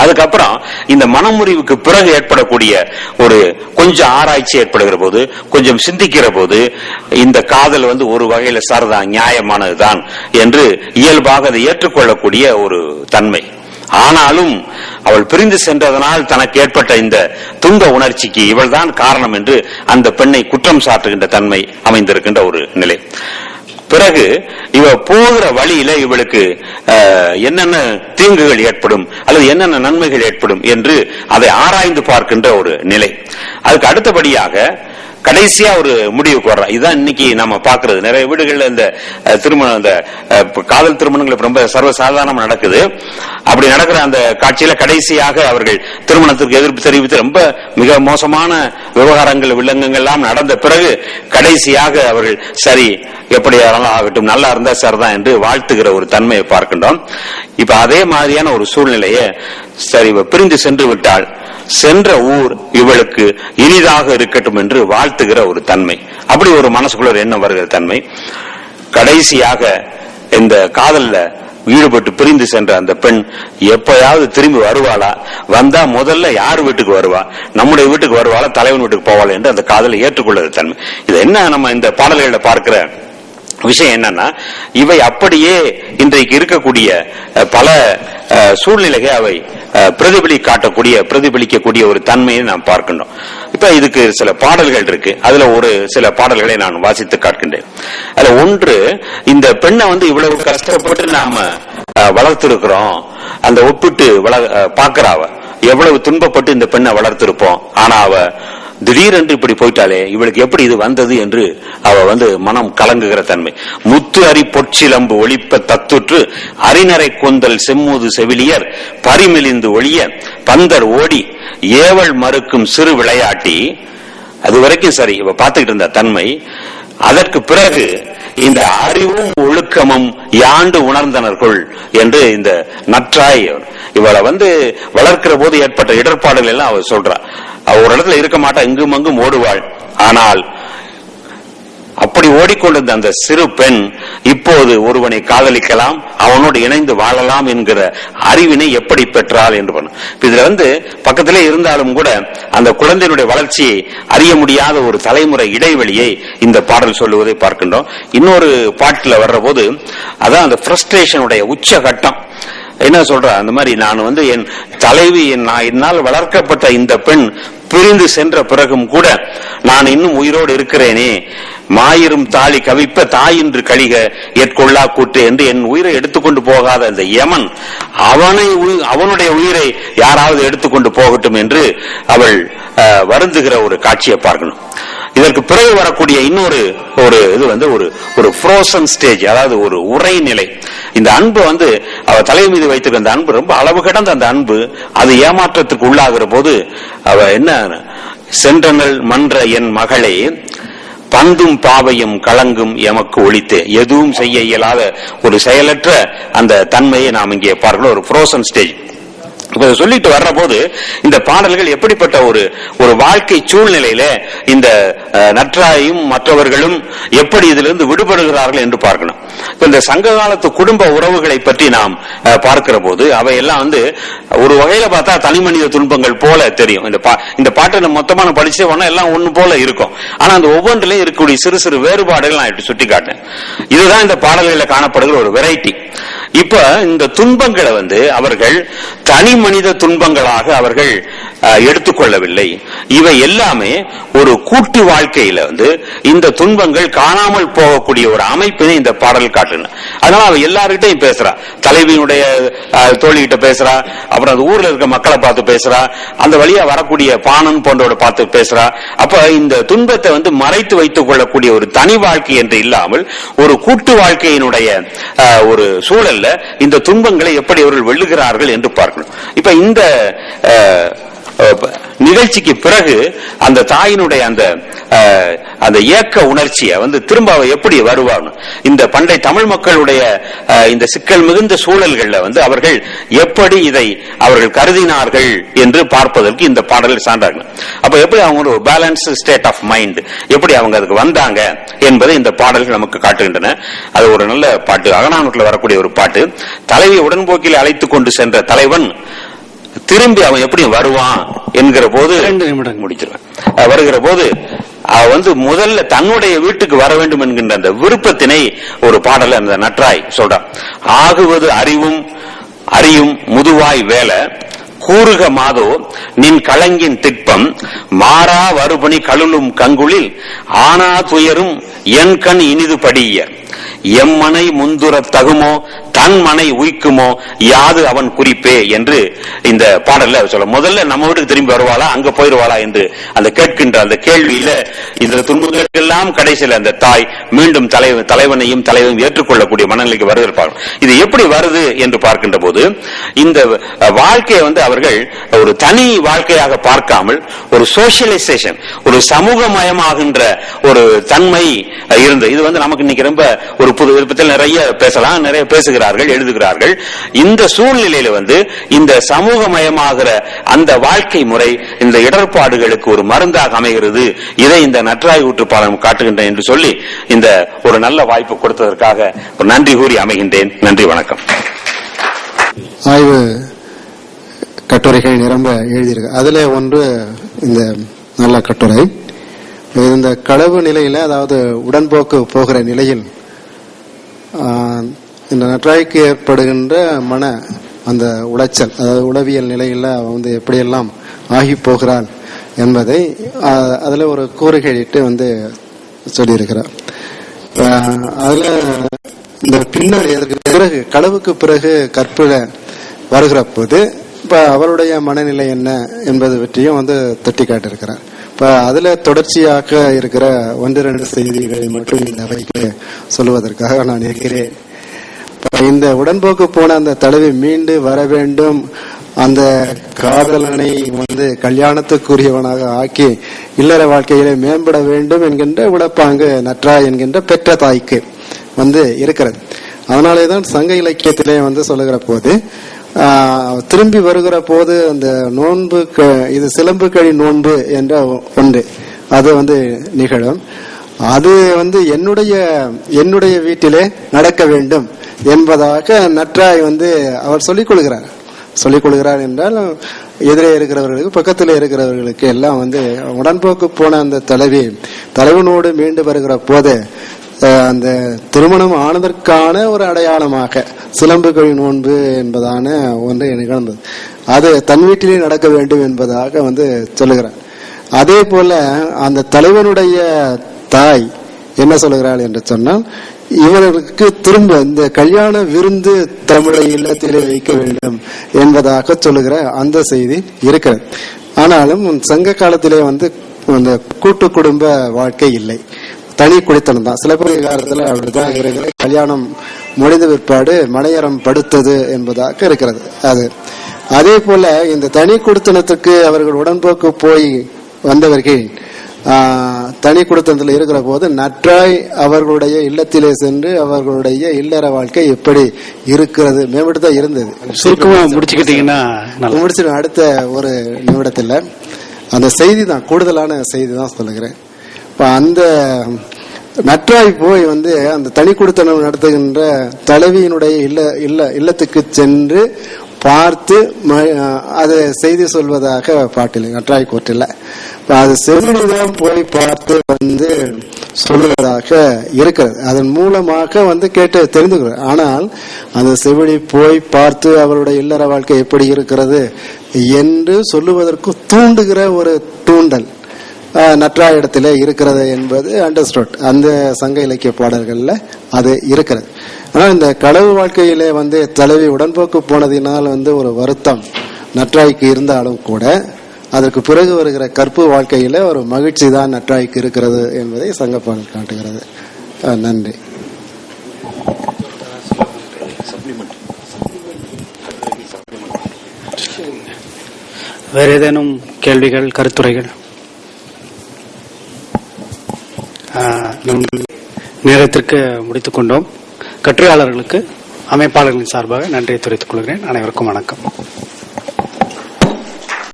அதுக்கப்புறம் இந்த மனமுறிவுக்கு பிறகு ஏற்படக்கூடிய ஒரு கொஞ்சம் ஆராய்ச்சி ஏற்படுகிற போது கொஞ்சம் சிந்திக்கிற போது இந்த காதல் வந்து ஒரு வகையில சரிதான் நியாயமானதுதான் என்று இயல்பாக அதை ஏற்றுக்கொள்ளக்கூடிய ஒரு தன்மை. ஆனாலும் அவள் பிரிந்து சென்றதனால் தனக்கு ஏற்பட்ட இந்த துன்ப உணர்ச்சிக்கு இவள்தான் காரணம் என்று அந்த பெண்ணை குற்றம் சாட்டுகின்ற தன்மை அமைந்திருக்கின்ற ஒரு நிலை. பிறகு இவ போகிற வழியில இவளுக்கு என்னென்ன தீங்குகள் ஏற்படும் அல்லது என்னென்ன நன்மைகள் ஏற்படும் என்று அதை ஆராய்ந்து பார்க்கின்ற ஒரு நிலை. அதுக்கு அடுத்தபடியாக கடைசியா ஒரு முடிவுக்கு வர்றோம் இதுதான் இன்னைக்கு நம்ம பாக்குறது நிறைய வீடுகள்ல இந்த திருமணம் இந்த காதல் திருமணங்கள் ரொம்ப சர்வசாதாரணம் நடக்குது. அப்படி நடக்கிற அந்த காட்சியில கடைசியாக அவர்கள் திருமணத்திற்கு எதிர்ப்பு தெரிவித்து ரொம்ப மிக மோசமான விவகாரங்கள் வில்லங்கங்கள்லாம் நடந்த பிறகு கடைசியாக அவர்கள் சரி எப்படியானாலும் ஆகட்டும் நல்லா இருந்தா சரிதான் என்று வாழ்த்துகிற ஒரு தன்மையை பார்க்கின்றோம். இப்ப அதே மாதிரியான ஒரு சூழ்நிலையை சரி பிரிந்து சென்று விட்டால் சென்ற ஊர் இவளுக்கு இனிதாக இருக்கட்டும் என்று வாழ்த்துகிற ஒரு தன்மை. அப்படி ஒரு மனசுக்குள்ள ஒரு எண்ணம் வருகிற தன்மை. கடைசியாக இந்த காதல்ல ஈடுபட்டு பிரிந்து சென்ற அந்த பெண் எப்பயாவது திரும்பி வருவாளா? வந்தா முதல்ல யார் வீட்டுக்கு வருவா? நம்முடைய வீட்டுக்கு வருவாளா? தலைவன் வீட்டுக்கு போவாளா? என்று அந்த காதலை ஏற்றுக்கொள்ளுகிற தன்மை. இது என்ன நம்ம இந்த பாடல்களில் பார்க்கிற விஷயம் என்னன்னா இவை அப்படியே இன்றைக்கு இருக்கக்கூடிய பல சூழ்நிலைகள் அவை பிரதிபலி காட்டக்கூடிய பிரதிபலிக்கக்கூடிய ஒரு தன்மையை நாம் பார்க்கணும் இப்ப இதுக்கு சில பாடல்கள் இருக்கு. அதுல ஒரு சில பாடல்களை நான் வாசித்து காட்டுகின்றேன். அதுல ஒன்று இந்த பெண்ணை வந்து இவ்வளவு கஷ்டப்பட்டு நாம வளர்த்திருக்கிறோம். அந்த ஒப்பிட்டு வள அஹ், எவ்வளவு துன்பப்பட்டு இந்த பெண்ணை வளர்த்திருப்போம். ஆனா அவ திடீரென்று இப்படி போயிட்டாலே இவளுக்கு எப்படி இது வந்தது என்று அவ வந்து மனம் கலங்குகிற தன்மை. முத்து அரி பொற்சிலம்பு ஒளிப்ப தத்துற்று அரிநரை கொந்தல் செம்மூது செவிலியர் பரிமிழிந்து ஒளிய பந்தர் ஓடி ஏவல் மறுக்கும் சிறு விளையாட்டி. அது வரைக்கும் சரி இவ பார்த்துக்கிட்டு இருந்த தன்மை. அதற்கு பிறகு இந்த அறிவும் ஒழுக்கமும் யாண்டு உணர்ந்தனர்கள் என்று இந்த நற்றாய் இவளை வந்து வளர்க்கிற போது ஏற்பட்ட இடர்பாடுகள் எல்லாம் அவர் சொல்றா. ஒரு இடத்துல இருக்க மாட்டா இங்கும் அங்கும் ஓடுவாள். ஆனால் அப்படி ஓடிக்கொண்டிருந்த அந்த சிறு பெண் இப்போது ஒருவனை காதலிக்கலாம் அவனோடு இணைந்து வாழலாம் என்கிற அறிவினை எப்படி பெற்றாள் என்று பண்ண. இதுல வந்து பக்கத்திலே இருந்தாலும் கூட அந்த குழந்தையினுடைய வளர்ச்சியை அறிய முடியாத ஒரு தலைமுறை இடைவெளியை இந்த பாடல் சொல்லுவதை பார்க்கின்றோம். இன்னொரு பாட்டுல வர்ற போது அதான் அந்த பிரஸ்ட்ரேஷனுடைய உச்சகட்டம். என்ன சொல்ற? அந்த மாதிரி நான் வந்து என் தலைவி நான் என்னால் வளர்க்கப்பட்ட இந்த பெண் பிரிந்து சென்ற பிறகும் கூட நான் இன்னும் உயிரோடு இருக்கிறேனே. மாயிரும் தாலி கவிப்ப தாயின்று கழிக எற்கொள்ளா கூட்டு என்று என் உயிரை எடுத்துக்கொண்டு போகாத அந்த யமன் அவனை அவனுடைய உயிரை யாராவது எடுத்துக்கொண்டு போகட்டும் என்று அவள் அஹ், வருந்துகிற ஒரு காட்சியை பார்க்கணும். இதற்கு பிறகு வரக்கூடிய இன்னொரு ஒரு இது வந்து ஒரு ஒரு ஃப்ரோசன் ஸ்டேஜ் அதாவது ஒரு உரை நிலை இந்த அன்பு வந்து அவ தலை மீது வைத்திருக்க அந்த அன்பு ரொம்ப அளவு கிடந்த அந்த அன்பு அது ஏமாற்றத்துக்கு உள்ளாகிற போது அவ என்ன சென்றனல் மன்ற என் மகளே பந்தும் பாவையும் கலங்கும் எமக்கு ஒழித்து. எதுவும் செய்ய இயலாத ஒரு செயலற்ற அந்த தன்மையை நாம் இங்கே பார்க்கணும். ஒரு ஃப்ரோசன் ஸ்டேஜ் இதை சொல்லிட்டு வர்ற போது இந்த பாடல்கள் எப்படிப்பட்ட ஒரு ஒரு வாழ்க்கை சூழ்நிலையில இந்த நற்றாயும் மற்றவர்களும் எப்படி இதிலிருந்து விடுபடுகிறார்கள் என்று பார்க்கணும். இந்த சங்க காலத்து குடும்ப உறவுகளை பற்றி நாம் பார்க்கிற போது அவையெல்லாம் வந்து ஒரு வகையில பார்த்தா தனி மனித துன்பங்கள் போல தெரியும். இந்த பா- இந்த பாட்டை நம்ம மொத்தமா படிச்சே ஒன்னா எல்லாம் ஒண்ணு போல இருக்கும். ஆனா அந்த ஒவ்வொன்றிலையும் இருக்கக்கூடிய சிறு சிறு வேறுபாடுகள் நான் இப்படி சுட்டி காட்டேன் இதுதான் இந்த பாடல்களில் காணப்படுகிற ஒரு வெரைட்டி இப்ப இந்த துன்பங்களை வந்து அவர்கள் தனி மனித துன்பங்களாக அவர்கள் எடுத்துக்கொள்ளவில்லை. இவை எல்லாமே ஒரு கூட்டு வாழ்க்கையில வந்து இந்த துன்பங்கள் காணாமல் போகக்கூடிய ஒரு அமைப்பினை இந்த பாடல் காட்டுன. அதனால அவ எல்லார்கிட்டையும் பேசுறா. தலைவியினுடைய தோழிகிட்ட பேசுறா. அப்புறம் அந்த ஊர்ல இருக்க மக்களை பார்த்து பேசுறா. அந்த வழியா வரக்கூடிய பானம் போன்றவரை பார்த்து பேசுறா. அப்ப இந்த துன்பத்தை வந்து மறைத்து வைத்துக் கொள்ளக்கூடிய ஒரு தனி வாழ்க்கை என்று இல்லாமல் ஒரு கூட்டு வாழ்க்கையினுடைய ஒரு சூழல்ல இந்த துன்பங்களை எப்படி அவர்கள் வெல்லுகிறார்கள் என்று பார்க்கணும். இப்ப இந்த நிகழ்ச்சிக்கு பிறகு அந்த தாயினுடைய அந்த அந்த ஏக்க உணர்ச்சியை வந்து திரும்ப அவ எப்படி வருவாங்க இந்த பண்டை தமிழ் மக்களுடைய இந்த சிக்கல் மிகுந்த சூழல்கள்ல வந்து அவர்கள் எப்படி இதை அவர்கள் கருதினார்கள் என்று பார்ப்பதற்கு இந்த பாடல் சான்றாங்க அப்ப எப்படி அவங்க ஒரு பேலன்ஸ் ஸ்டேட் ஆஃப் மைண்ட் எப்படி அவங்க அதுக்கு வந்தாங்க என்பதை இந்த பாடல்கள் நமக்கு காட்டுகின்றன. அது ஒரு நல்ல பாட்டு. அகநானூற்றில் வரக்கூடிய ஒரு பாட்டு. தலைவி உடன்போக்கில் அழைத்துக் கொண்டு சென்ற தலைவன் திரும்பி அவன் எப்படி வருவான் என்கிற போது இரண்டு நிமிடங்கள். முடிச்சிருவேன் வருகிற போது அவ வந்து முதல்ல தன்னுடைய வீட்டுக்கு வர வேண்டும் என்கின்ற அந்த விருப்பத்தினை ஒரு பாடல அந்த நற்றாய் சொல்றான். ஆகுவது அறிவும் அறியும் முதுவாய் வேல. கூறுக மாதோ நின் கலங்கின் திட்பம். மாறா வருபணி கழுலும் கங்குளில் ஆனா துயரும் என் கண் இனிது படிய. எம்மனை முந்துர தகுமோ தன் மனை உய்க்குமோ? யாது அவன் குறிப்பே என்று இந்த பாடல்ல சொல்ல முதல்ல நம்ம வீட்டுக்கு திரும்பி வருவாளா? அங்க போயிருவாளா என்று அந்த கேட்கின்ற அந்த கேள்வியில இந்த துன்பங்களுக்கெல்லாம் கடைசியில் அந்த தாய் மீண்டும் தலைவன் தலைவனையும் தலைவனையும் ஏற்றுக்கொள்ளக்கூடிய மனநிலைக்கு வருகிறார்கள் இது எப்படி வருது என்று பார்க்கின்ற போது இந்த வாழ்க்கையை வந்து அவர்கள் ஒரு தனி வாழ்க்கையாக பார்க்காமல் ஒரு சோசியலைசேஷன் ஒரு சமூகமயமாகின்ற ஒரு தன்மை இருந்து இருந்தது. இது வந்து நமக்கு இன்னைக்கு ரொம்ப ஒரு புது விருப்பத்தில் நிறைய பேசலாம் நிறைய பேசுகிறார் பேசுகிறார்கள் எழுதுகிறார்கள். இந்த சூழ்நிலையில வந்து இந்த சமூகமயமாகிற அந்த வாழ்க்கை முறை இந்த இடர்பாடுகளுக்கு ஒரு மருந்தாக அமைகிறது. இதை இந்த நற்றாய் ஊற்றுப்பாலம் காட்டுகின்றேன் என்று சொல்லி இந்த ஒரு நல்ல வாய்ப்பு கொடுத்ததற்காக நன்றி கூறி அமைகின்றேன். நன்றி வணக்கம். ஆய்வு கட்டுரைகள் நிரம்ப எழுதியிருக்கு அதுல ஒன்று இந்த நல்ல கட்டுரை. இந்த களவு நிலையில அதாவது உடன்போக்கு போகிற நிலையில் இந்த நற்றாய்க்கு ஏற்படுகின்ற மன அந்த உளைச்சல் அதாவது உளவியல் நிலையில் அவன் வந்து எப்படியெல்லாம் ஆகி போகிறாள் என்பதை அதில் ஒரு கூறுகையிட்டு வந்து சொல்லியிருக்கிறார். அதில் இந்த பின்னர் அதற்கு பிறகு களவுக்கு பிறகு கற்பில வருகிற போது இப்போ அவருடைய மனநிலை என்ன என்பது பற்றியும் வந்து தட்டி காட்டியிருக்கிறார். இப்போ அதில் தொடர்ச்சியாக இருக்கிற ஒன்று ரெண்டு செய்திகளை மட்டும் இந்த அவைக்கு சொல்லுவதற்காக நான் இருக்கிறேன். இந்த உடன்போக்கு போன அந்த தலைவி மீண்டு வர வேண்டும். அந்த காதலனை வந்து கல்யாணத்துக்குரியவனாக ஆக்கி இல்லற வாழ்க்கையிலே மேம்பட வேண்டும் என்கின்ற உடப்பாங்கு நற்றா என்கின்ற பெற்ற தாய்க்கு வந்து இருக்கிறது. அதனாலே தான் சங்க இலக்கியத்திலே வந்து சொல்லுகிற போது ஆஹ், திரும்பி வருகிற போது அந்த நோன்பு க- இது சிலம்பு கழி நோன்பு என்ற ஒன்று. அது வந்து நிகழும். அது வந்து என்னுடைய என்னுடைய வீட்டிலே நடக்க வேண்டும் என்பதாக நற்றாய் வந்து அவர் சொல்லிக் கொள்கிறார். சொல்லிக் கொள்கிறார் என்றால் எதிரே இருக்கிறவர்களுக்கு பக்கத்தில் இருக்கிறவர்களுக்கு எல்லாம் வந்து உடன்போக்கு போன அந்த தலைவி தலைவனோடு மீண்டு வருகிற போது அந்த திருமணம் ஆனதற்கான ஒரு அடையாளமாக சிலம்பு கழி நோன்பு என்பதான ஒன்று நிகழ்ந்தது. அது தன் வீட்டிலே நடக்க வேண்டும் என்பதாக வந்து சொல்லுகிறார். அதே போல அந்த தலைவனுடைய தாய் என்ன சொல்லுகிறாள் என்று சொன்னால் இவர்களுக்கு திரும்ப இந்த கல்யாண விருந்து தமிழை இல்லத்திலே வைக்க வேண்டும் என்பதாக சொல்லுகிற அந்த செய்தி இருக்கிறது. ஆனாலும் சங்க காலத்திலே வந்து அந்த கூட்டு குடும்ப வாழ்க்கை இல்லை. தனி குடித்தனம் தான். சிலப்பதிகாரத்தில் அப்படிதான் இருக்கிறது. கல்யாணம் முடிந்த பிற்பாடு மனையறம் படுத்தது என்பதாக இருக்கிறது. அது அதே போல இந்த தனி குடித்தனத்துக்கு அவர்கள் உடன்போக்கு போய் வந்தவர்கள் தனி குடித்தனத்தில் இருக்கிற போது நற்றாய் அவர்களுடைய இல்லத்திலே சென்று அவர்களுடைய இல்லற வாழ்க்கை எப்படி இருக்கிறது? மேம்பட்டு தான் இருந்தது. சுருக்கமா முடிச்சுக்கிட்டீங்கன்னா முடிச்சிடும் அடுத்த ஒரு நிமிடத்தில் அந்த செய்தி தான் கூடுதலான செய்தி தான் சொல்லுகிறேன். இப்ப அந்த நற்றாய் போய் வந்து அந்த தனி குடித்தனம் நடத்துகின்ற தலைவியினுடைய இல்ல இல்ல இல்லத்துக்கு சென்று பார்த்து அது செய்தி சொல்வதாக பாட்டில் நற்றாய் இப்ப அது செவிலிதான் போய் பார்த்து வந்து சொல்லுவதாக இருக்கிறது. அதன் மூலமாக வந்து கேட்டு தெரிந்துக்கிறோம். ஆனால் அந்த செவிலி போய் பார்த்து அவருடைய இல்லற வாழ்க்கை எப்படி இருக்கிறது என்று சொல்லுவதற்கு தூண்டுகிற ஒரு தூண்டல் நற்றாய இடத்துல இருக்கிறது என்பது அண்டர்ஸ்டுட் அந்த சங்க இலக்கிய பாடல்களில் அது இருக்கிறது. ஆனால் இந்த களவு வாழ்க்கையிலே வந்து தலைவி உடன்போக்கு போனதினால் வந்து ஒரு வருத்தம் நற்றாய்க்கு இருந்தாலும் கூட அதற்கு பிறகு வருகிற கற்பு வாழ்க்கையில ஒரு மகிழ்ச்சி தான் நற்றாய்க்கு இருக்கிறது என்பதை சங்கப்பாடல் காட்டுகிறது. நன்றி. வேற ஏதேனும் கேள்விகள் கருத்துரைகள்? ஆ, நம் நேரத்திற்கு முடித்துக் கொண்டோம். கட்டுரையாளர்களுக்கு அமைப்பாளர்களின் சார்பாக நன்றியை தெரிவித்துக் கொள்கிறேன். அனைவருக்கும் வணக்கம்.